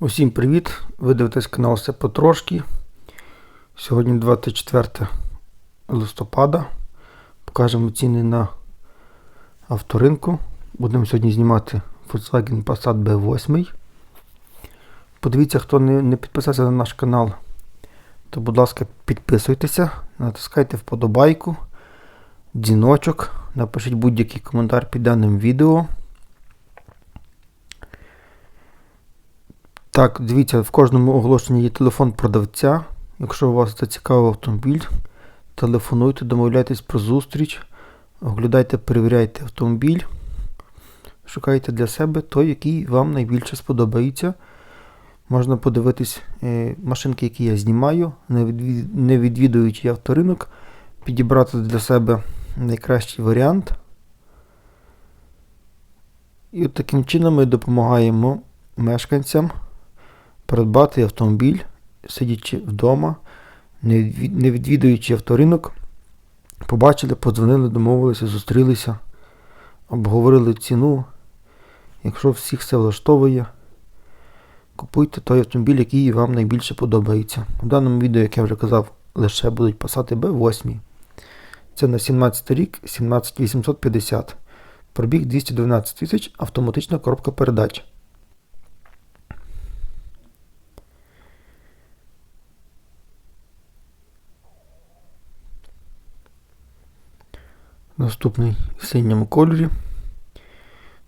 Усім привіт! Ви дивитесь канал Все потрошки. Сьогодні 24 листопада. Покажемо ціни на авторинку. Будемо сьогодні знімати Volkswagen Passat B8. Подивіться, хто не, підписався на наш канал, то, будь ласка, підписуйтеся, натискайте вподобайку, дзвіночок, напишіть будь-який коментар під даним відео. Так, дивіться, в кожному оголошенні є телефон продавця. Якщо у вас зацікавив автомобіль, телефонуйте, домовляйтесь про зустріч, оглядайте, перевіряйте автомобіль, шукайте для себе той, який вам найбільше сподобається. Можна подивитись е, машинки, які я знімаю, не, відвідуючи авторинок, підібрати для себе найкращий варіант. І от таким чином ми допомагаємо мешканцям придбати автомобіль, сидячи вдома, не відвідуючи авторинок, побачили, подзвонили, домовилися, зустрілися, обговорили ціну. Якщо всіх все влаштовує, купуйте той автомобіль, який вам найбільше подобається. У даному відео, як я вже казав, лише будуть Passat B8. Це на 17 рік 17850. Пробіг 212 тисяч, автоматична коробка передач. Наступний в синьому кольорі.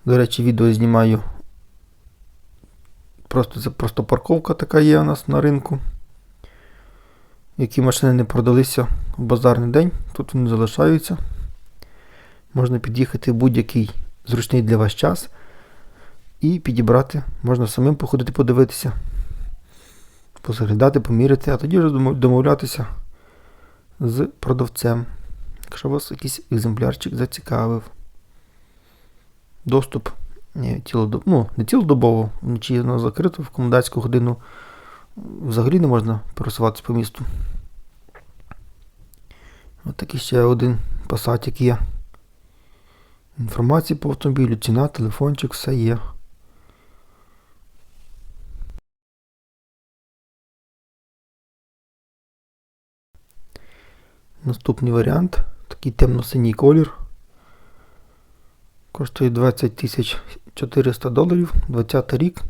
До речі, відео знімаю. Просто це просто парковка така є у нас на ринку. Які машини не продалися в базарний день, тут вони залишаються. Можна під'їхати в будь-який зручний для вас час і підібрати. Можна самим походити подивитися, позаглядати, поміряти, а тоді вже домовлятися з продавцем. Якщо вас якийсь екземплярчик зацікавив. Доступ не, цілодоб... ну, не цілодобово, вночі воно закрито в комендантську годину. Взагалі не можна пересуватися по місту. Ось такий ще один пасатик є. Інформація по автомобілю, ціна, телефончик, все є. Наступний варіант. Такий темно-синій колір. Коштує 20 тисяч 400 доларів. 20 рік.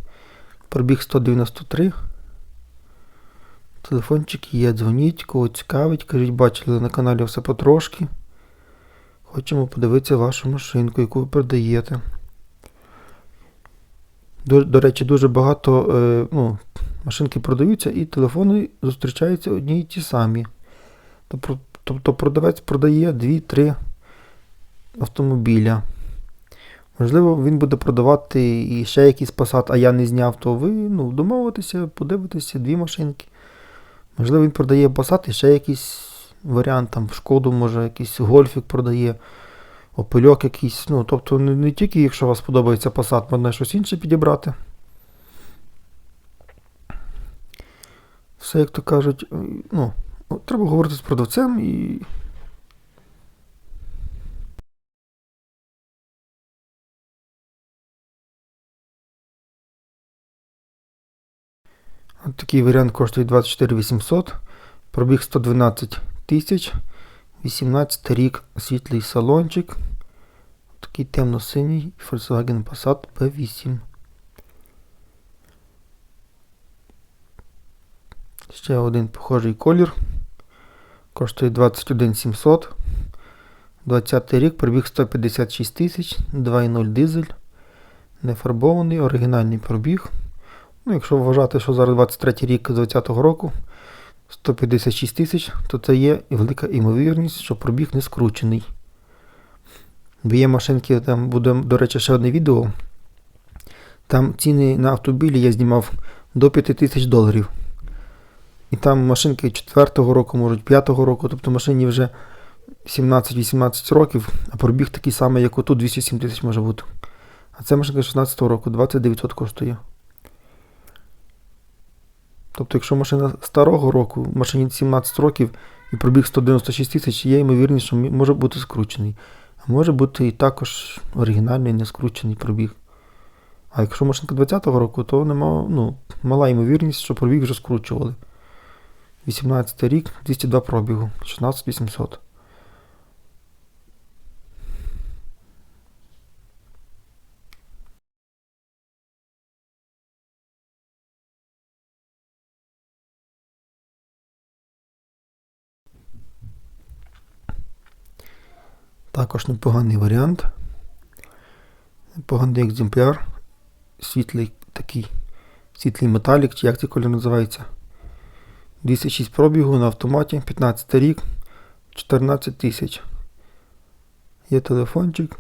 Пробіг 193. Телефончик є, дзвоніть, кого цікавить. Кажіть, бачили на каналі все потрошки. Хочемо подивитися вашу машинку, яку ви продаєте. До, до речі, дуже багато е, ну, машинки продаються і телефони зустрічаються одні й ті самі. Тобто, тобто продавець продає 2-3 автомобіля. Можливо, він буде продавати і ще якийсь Passat, а я не зняв, то ви ну, домовитеся, подивитеся дві машинки. Можливо, він продає Passat і ще якийсь варіант, там шкоду, може, якийсь гольфік продає, опельок якийсь. Ну, тобто не, не тільки, якщо вас подобається Passat, можна щось інше підібрати. Все, як то кажуть, ну, ну, треба говорити з продавцем і. От такий варіант коштує 24 800, пробіг 112 тисяч, 18 рік, світлий салончик. Такий темно-синій Volkswagen Passat P8. Ще один похожий колір. Коштує 21 700. 20 рік, пробіг 156 тисяч, 2.0 дизель. Нефарбований, оригінальний пробіг. Ну, якщо вважати, що зараз 23 рік з 20-го року 156 тисяч, то це є велика імовірність, що пробіг не скручений. Бо машинки, там буде, до речі, ще одне відео. Там ціни на автомобілі я знімав до 5 тисяч доларів. І там машинки 4-го року, можуть 5-го року, тобто машині вже 17-18 років, а пробіг такий самий, як отут 207 тисяч може бути. А це машинка 16-го року, 2900 коштує. Тобто, якщо машина старого року, машині 17 років і пробіг 196 тисяч, є ймовірність, що може бути скручений. А може бути і також оригінальний, не скручений пробіг. А якщо машинка 20-го року, то нема, ну, мала ймовірність, що пробіг вже скручували. 18 рік, 202 пробігу, 16800. Також непоганий варіант. Непоганий екземпляр. Світлий такий. Світлий металік, чи як цей колір називається. 206 пробігу на автоматі, 15 рік, 14 тисяч. Є телефончик.